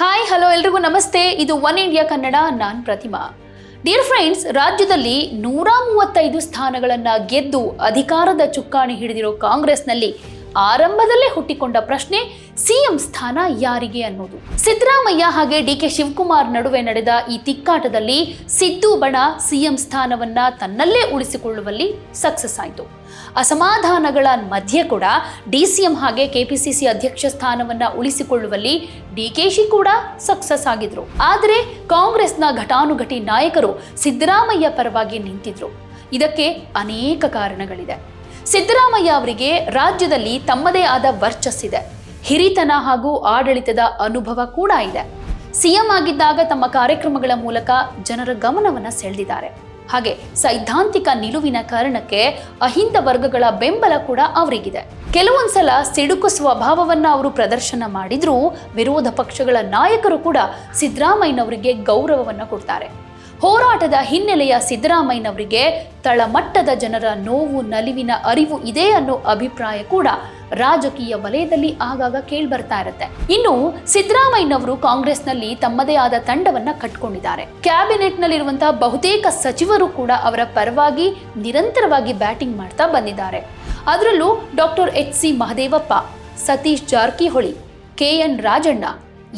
Hi hello ಎಲ್ರಿಗೂ ನಮಸ್ತೆ. ಇದು ಒನ್ ಇಂಡಿಯಾ ಕನ್ನಡ ನಾನ್ ಪ್ರತಿಮಾ. ಡಿಯರ್ ಫ್ರೆಂಡ್ಸ್ ರಾಜ್ಯದಲ್ಲಿ ನೂರ ಮೂವತ್ತೈದು ಸ್ಥಾನಗಳನ್ನು ಗೆದ್ದು ಅಧಿಕಾರದ ಚುಕ್ಕಾಣಿ ಹಿಡಿದಿರೋ ಕಾಂಗ್ರೆಸ್ನಲ್ಲಿ ಆರಂಭದಲ್ಲೇ ಹುಟ್ಟಿಕೊಂಡ ಪ್ರಶ್ನೆ ಸಿಎಂ ಸ್ಥಾನ ಯಾರಿಗೆ ಅನ್ನೋದು. ಸಿದ್ದರಾಮಯ್ಯ ಹಾಗೆ ಡಿ ಕೆ ಶಿವಕುಮಾರ್ ನಡುವೆ ನಡೆದ ಈ ತಿಕ್ಕಾಟದಲ್ಲಿ ಸಿದ್ದು ಬಣ ಸಿಎಂ ಸ್ಥಾನವನ್ನ ತನ್ನಲ್ಲೇ ಉಳಿಸಿಕೊಳ್ಳುವಲ್ಲಿ ಸಕ್ಸಸ್ ಆಯಿತು. ಅಸಮಾಧಾನಗಳ ಮಧ್ಯೆ ಕೂಡ ಡಿಸಿಎಂ ಹಾಗೆ ಕೆಪಿಸಿಸಿ ಅಧ್ಯಕ್ಷ ಸ್ಥಾನವನ್ನ ಉಳಿಸಿಕೊಳ್ಳುವಲ್ಲಿ ಡಿ ಕೆ ಶಿ ಕೂಡ ಸಕ್ಸಸ್ ಆಗಿದ್ರು. ಆದರೆ ಕಾಂಗ್ರೆಸ್ನ ಘಟಾನುಘಟಿ ನಾಯಕರು ಸಿದ್ದರಾಮಯ್ಯ ಪರವಾಗಿ ನಿಂತಿದ್ರು. ಇದಕ್ಕೆ ಅನೇಕ ಕಾರಣಗಳಿದೆ. ಸಿದ್ದರಾಮಯ್ಯ ಅವರಿಗೆ ರಾಜ್ಯದಲ್ಲಿ ತಮ್ಮದೇ ಆದ ವರ್ಚಸ್ಸಿದೆ ಹಿರಿತನ ಹಾಗೂ ಆಡಳಿತದ ಅನುಭವ ಕೂಡ ಇದೆ. ಸಿಎಂ ಆಗಿದ್ದಾಗ ತಮ್ಮ ಕಾರ್ಯಕ್ರಮಗಳ ಮೂಲಕ ಜನರ ಗಮನವನ್ನ ಸೆಳೆದಿದ್ದಾರೆ. ಹಾಗೆ ಸೈದ್ಧಾಂತಿಕ ನಿಲುವಿನ ಕಾರಣಕ್ಕೆ ಅಹಿಂದ ವರ್ಗಗಳ ಬೆಂಬಲ ಕೂಡ ಅವರಿಗಿದೆ. ಕೆಲವೊಂದ್ಸಲ ಸಿಡುಕು ಸ್ವಭಾವವನ್ನ ಅವರು ಪ್ರದರ್ಶನ ಮಾಡಿದ್ರೂ ವಿರೋಧ ಪಕ್ಷಗಳ ನಾಯಕರು ಕೂಡ ಸಿದ್ದರಾಮಯ್ಯನವರಿಗೆ ಗೌರವವನ್ನ ಕೊಡ್ತಾರೆ. ಹೋರಾಟದ ಹಿನ್ನೆಲೆಯ ಸಿದ್ದರಾಮಯ್ಯನವರಿಗೆ ತಳಮಟ್ಟದ ಜನರ ನೋವು, ನಲಿವಿನ ಅರಿವು ಇದೆ ಅನ್ನೋ ಅಭಿಪ್ರಾಯ ಕೂಡ ರಾಜಕೀಯ ವಲಯದಲ್ಲಿ ಆಗಾಗ ಕೇಳ್ಬರ್ತಾ ಇರುತ್ತೆ. ಇನ್ನು ಸಿದ್ದರಾಮಯ್ಯನವರು ಕಾಂಗ್ರೆಸ್ನಲ್ಲಿ ತಮ್ಮದೇ ಆದ ತಂಡವನ್ನ ಕಟ್ಕೊಂಡಿದ್ದಾರೆ. ಕ್ಯಾಬಿನೆಟ್ನಲ್ಲಿರುವಂತಹ ಬಹುತೇಕ ಸಚಿವರು ಕೂಡ ಅವರ ಪರವಾಗಿ ನಿರಂತರವಾಗಿ ಬ್ಯಾಟಿಂಗ್ ಮಾಡ್ತಾ ಬಂದಿದ್ದಾರೆ. ಅದರಲ್ಲೂ doctor H C Mahadevappa, Satish Jarkiholi, K N Rajanna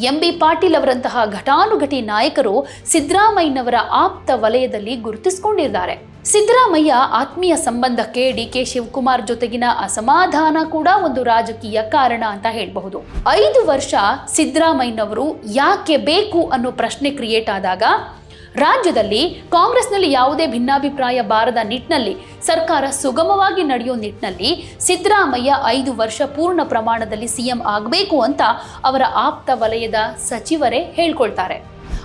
M B Patil ಅವರಂತಹ ಘಟಾನುಘಟಿ ನಾಯಕರು ಸಿದ್ದರಾಮಯ್ಯನವರ ಆಪ್ತ ವಲಯದಲ್ಲಿ ಗುರುತಿಸಿಕೊಂಡಿದ್ದಾರೆ. ಸಿದ್ದರಾಮಯ್ಯ ಆತ್ಮೀಯ ಸಂಬಂಧಕ್ಕೆ ಡಿ ಕೆ ಶಿವಕುಮಾರ್ ಜೊತೆಗಿನ ಅಸಮಾಧಾನ ಕೂಡ ಒಂದು ರಾಜಕೀಯ ಕಾರಣ ಅಂತ ಹೇಳಬಹುದು. ಐದು ವರ್ಷ ಸಿದ್ದರಾಮಯ್ಯನವರು ಯಾಕೆ ಬೇಕು ಅನ್ನೋ ಪ್ರಶ್ನೆ ಕ್ರಿಯೇಟ್ ಆದಾಗ ರಾಜ್ಯದಲ್ಲಿ ಕಾಂಗ್ರೆಸ್ನಲ್ಲಿ ಯಾವುದೇ ಭಿನ್ನಾಭಿಪ್ರಾಯ ಬಾರದ ನಿಟ್ಟಿನಲ್ಲಿ ಸರ್ಕಾರ ಸುಗಮವಾಗಿ ನಡೆಯೋ ನಿಟ್ಟಿನಲ್ಲಿ ಸಿದ್ದರಾಮಯ್ಯ ಐದು ವರ್ಷ ಪೂರ್ಣ ಪ್ರಮಾಣದಲ್ಲಿ ಸಿಎಂ ಆಗಬೇಕು ಅಂತ ಅವರ ಆಪ್ತ ವಲಯದ ಸಚಿವರೇ ಹೇಳ್ಕೊಳ್ತಾರೆ.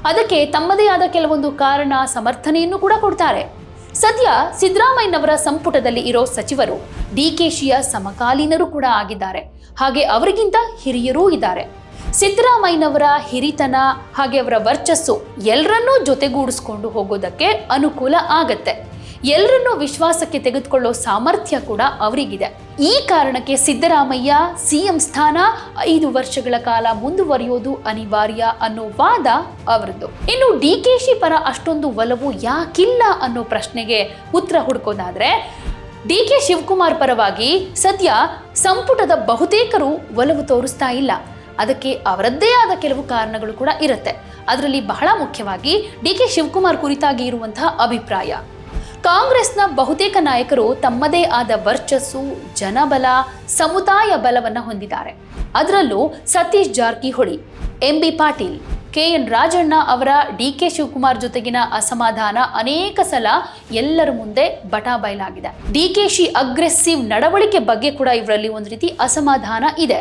ಅದಕ್ಕೆ ತಮ್ಮದೇ ಆದ ಕೆಲವೊಂದು ಕಾರಣ ಸಮರ್ಥನೆಯನ್ನು ಕೂಡ ಕೊಡ್ತಾರೆ. ಸದ್ಯ ಸಿದ್ದರಾಮಯ್ಯನವರ ಸಂಪುಟದಲ್ಲಿ ಇರೋ ಸಚಿವರು ಡಿಕೆಶಿಯ ಸಮಕಾಲೀನರು ಕೂಡ ಆಗಿದ್ದಾರೆ. ಹಾಗೆ ಅವರಿಗಿಂತ ಹಿರಿಯರೂ ಇದ್ದಾರೆ. ಸಿದ್ದರಾಮಯ್ಯನವರ ಹಿರಿತನ ಹಾಗೆ ಅವರ ವರ್ಚಸ್ಸು ಎಲ್ಲರನ್ನೂ ಜೊತೆಗೂಡಿಸ್ಕೊಂಡು ಹೋಗೋದಕ್ಕೆ ಅನುಕೂಲ ಆಗತ್ತೆ. ಎಲ್ಲರನ್ನೂ ವಿಶ್ವಾಸಕ್ಕೆ ತೆಗೆದುಕೊಳ್ಳೋ ಸಾಮರ್ಥ್ಯ ಕೂಡ ಅವರಿಗಿದೆ. ಈ ಕಾರಣಕ್ಕೆ ಸಿದ್ದರಾಮಯ್ಯ ಸಿಎಂ ಸ್ಥಾನ ಐದು ವರ್ಷಗಳ ಕಾಲ ಮುಂದುವರಿಯೋದು ಅನಿವಾರ್ಯ ಅನ್ನೋ ವಾದ ಅವರದ್ದು. ಇನ್ನು ಡಿ ಕೆ ಶಿ ಪರ ಅಷ್ಟೊಂದು ಒಲವು ಯಾಕಿಲ್ಲ ಅನ್ನೋ ಪ್ರಶ್ನೆಗೆ ಉತ್ತರ ಹುಡುಕೋದಾದ್ರೆ, ಡಿ ಕೆ ಶಿವಕುಮಾರ್ ಪರವಾಗಿ ಸದ್ಯ ಸಂಪುಟದ ಬಹುತೇಕರು ಒಲವು ತೋರಿಸ್ತಾ ಇಲ್ಲ. ಅದಕ್ಕೆ ಅವರದ್ದೇ ಆದ ಕೆಲವು ಕಾರಣಗಳು ಕೂಡ ಇರುತ್ತೆ. ಅದರಲ್ಲಿ ಬಹಳ ಮುಖ್ಯವಾಗಿ ಡಿ ಕೆ ಶಿವಕುಮಾರ್ ಕುರಿತಾಗಿ ಇರುವಂತಹ ಅಭಿಪ್ರಾಯ. ಕಾಂಗ್ರೆಸ್ನ ಬಹುತೇಕ ನಾಯಕರು ತಮ್ಮದೇ ಆದ ವರ್ಚಸ್ಸು, ಜನಬಲ, ಸಮುದಾಯ ಬಲವನ್ನು ಹೊಂದಿದ್ದಾರೆ. ಅದರಲ್ಲೂ Satish Jarkiholi, M B Patil, K N Rajanna ಅವರ ಡಿ ಕೆ ಶಿವಕುಮಾರ್ ಜೊತೆಗಿನ ಅಸಮಾಧಾನ ಅನೇಕ ಸಲ ಎಲ್ಲರ ಮುಂದೆ ಬಟಾ ಬಯಲಾಗಿದೆ. ಡಿ ಕೆ ಶಿ ಅಗ್ರೆಸಿವ್ ನಡವಳಿಕೆ ಬಗ್ಗೆ ಕೂಡ ಇವರಲ್ಲಿ ಒಂದು ರೀತಿ ಅಸಮಾಧಾನ ಇದೆ.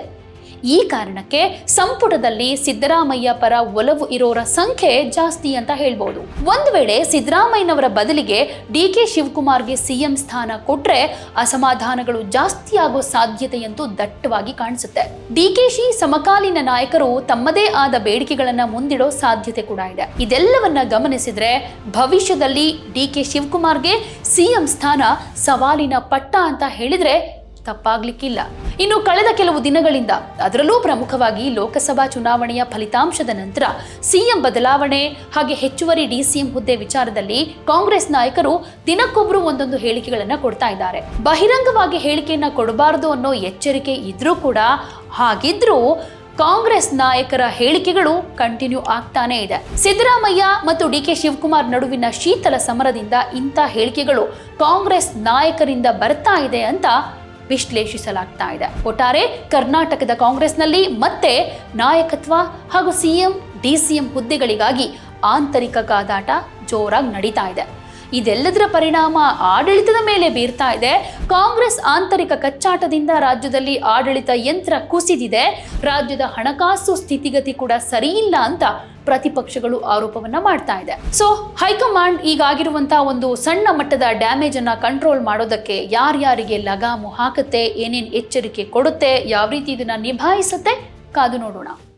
ಈ ಕಾರಣಕ್ಕೆ ಸಂಪುಟದಲ್ಲಿ ಸಿದ್ದರಾಮಯ್ಯ ಪರ ಒಲವು ಇರೋರ ಸಂಖ್ಯೆ ಜಾಸ್ತಿ ಅಂತ ಹೇಳ್ಬೋದು. ಒಂದು ವೇಳೆ ಸಿದ್ದರಾಮಯ್ಯನವರ ಬದಲಿಗೆ ಡಿ ಕೆ ಶಿವಕುಮಾರ್ಗೆ ಸಿಎಂ ಸ್ಥಾನ ಕೊಟ್ರೆ ಅಸಮಾಧಾನಗಳು ಜಾಸ್ತಿ ಆಗೋ ಸಾಧ್ಯತೆಯಂತೂ ದಟ್ಟವಾಗಿ ಕಾಣಿಸುತ್ತೆ. ಡಿಕೆಶಿ ಸಮಕಾಲೀನ ನಾಯಕರು ತಮ್ಮದೇ ಆದ ಬೇಡಿಕೆಗಳನ್ನ ಮುಂದಿಡೋ ಸಾಧ್ಯತೆ ಕೂಡ ಇದೆ. ಇದೆಲ್ಲವನ್ನ ಗಮನಿಸಿದ್ರೆ ಭವಿಷ್ಯದಲ್ಲಿ ಡಿ ಕೆ ಶಿವಕುಮಾರ್ಗೆ ಸಿಎಂ ಸ್ಥಾನ ಸವಾಲಿನ ಪಟ್ಟ ಅಂತ ಹೇಳಿದ್ರೆ ತಪ್ಪಾಗ್ಲಿಕ್ಕಿಲ್ಲ. ಇನ್ನು ಕಳೆದ ಕೆಲವು ದಿನಗಳಿಂದ ಅದರಲ್ಲೂ ಪ್ರಮುಖವಾಗಿ ಲೋಕಸಭಾ ಚುನಾವಣೆಯ ಫಲಿತಾಂಶದ ನಂತರ ಸಿಎಂ ಬದಲಾವಣೆ, ಹಾಗೆ ಹೆಚ್ಚುವರಿ ಡಿಸಿಎಂ ಹುದ್ದೆ ವಿಚಾರದಲ್ಲಿ ಕಾಂಗ್ರೆಸ್ ನಾಯಕರು ದಿನಕ್ಕೊಬ್ಬರು ಒಂದೊಂದು ಹೇಳಿಕೆಗಳನ್ನ ಕೊಡ್ತಾ ಇದ್ದಾರೆ. ಬಹಿರಂಗವಾಗಿ ಹೇಳಿಕೆಯನ್ನ ಕೊಡಬಾರದು ಅನ್ನೋ ಎಚ್ಚರಿಕೆ ಇದ್ರೂ ಕೂಡ ಹಾಗಿದ್ರೂ ಕಾಂಗ್ರೆಸ್ ನಾಯಕರ ಹೇಳಿಕೆಗಳು ಕಂಟಿನ್ಯೂ ಆಗ್ತಾನೇ ಇದೆ. ಸಿದ್ದರಾಮಯ್ಯ ಮತ್ತು ಡಿ ಕೆ ಶಿವಕುಮಾರ್ ನಡುವಿನ ಶೀತಲ ಸಮರದಿಂದ ಇಂಥ ಹೇಳಿಕೆಗಳು ಕಾಂಗ್ರೆಸ್ ನಾಯಕರಿಂದ ಬರ್ತಾ ಇದೆ ಅಂತ ವಿಶ್ಲೇಷಿಸಲಾಗ್ತಾ ಇದೆ. ಒಟ್ಟಾರೆ ಕರ್ನಾಟಕದ ಕಾಂಗ್ರೆಸ್ನಲ್ಲಿ ಮತ್ತೆ ನಾಯಕತ್ವ ಹಾಗೂ ಸಿಎಂ, ಡಿಸಿಎಂ ಹುದ್ದೆಗಳಿಗಾಗಿ ಆಂತರಿಕ ಕಾದಾಟ ಜೋರಾಗಿ ನಡೀತಾ ಇದೆ. ಇದೆಲ್ಲದರ ಪರಿಣಾಮ ಆಡಳಿತದ ಮೇಲೆ ಬೀರ್ತಾ ಇದೆ. ಕಾಂಗ್ರೆಸ್ ಆಂತರಿಕ ಕಚ್ಚಾಟದಿಂದ ರಾಜ್ಯದಲ್ಲಿ ಆಡಳಿತ ಯಂತ್ರ ಕುಸಿದಿದೆ. ರಾಜ್ಯದ ಹಣಕಾಸು ಸ್ಥಿತಿಗತಿ ಕೂಡ ಸರಿಯಿಲ್ಲ ಅಂತ ಪ್ರತಿಪಕ್ಷಗಳು ಆರೋಪವನ್ನ ಮಾಡ್ತಾ ಇದೆ. ಸೊ ಹೈಕಮಾಂಡ್ ಈಗಾಗಿರುವಂತಹ ಒಂದು ಸಣ್ಣ ಮಟ್ಟದ ಡ್ಯಾಮೇಜ್ ಅನ್ನ ಕಂಟ್ರೋಲ್ ಮಾಡೋದಕ್ಕೆ ಯಾರ್ಯಾರಿಗೆ ಲಗಾಮು ಹಾಕುತ್ತೆ, ಏನೇನು ಎಚ್ಚರಿಕೆ ಕೊಡುತ್ತೆ, ಯಾವ ರೀತಿ ಇದನ್ನ ನಿಭಾಯಿಸುತ್ತೆ, ಕಾದು ನೋಡೋಣ.